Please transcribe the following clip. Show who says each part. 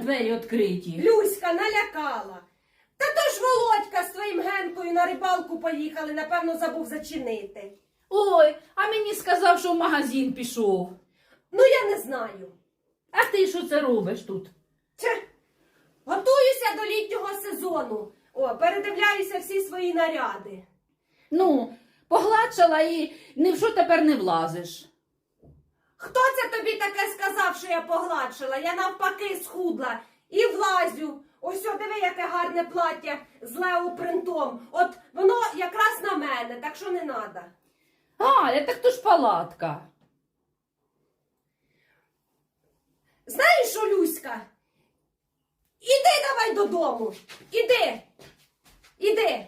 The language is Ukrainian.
Speaker 1: двері відкриті.
Speaker 2: Люська налякала. Та то ж Володька з твоїм генкою на рибалку поїхали, напевно, забув зачинити.
Speaker 1: Ой, а мені сказав, що в магазин пішов.
Speaker 2: Ну, я не знаю.
Speaker 1: А ти що це робиш тут?
Speaker 2: Че, готуюся до літнього сезону. О, передивляюся всі свої наряди.
Speaker 1: Ну, погладшала і ні в що тепер не влазиш.
Speaker 2: Хто це тобі таке сказав, що я погладшила? Я навпаки схудла і влазю. Ось о, диви, яке гарне плаття з леопринтом. От воно якраз на мене, так що не треба.
Speaker 1: Галя, так то ж палатка.
Speaker 2: Знаєш що, Люська? Іди давай додому. Іди. Іди.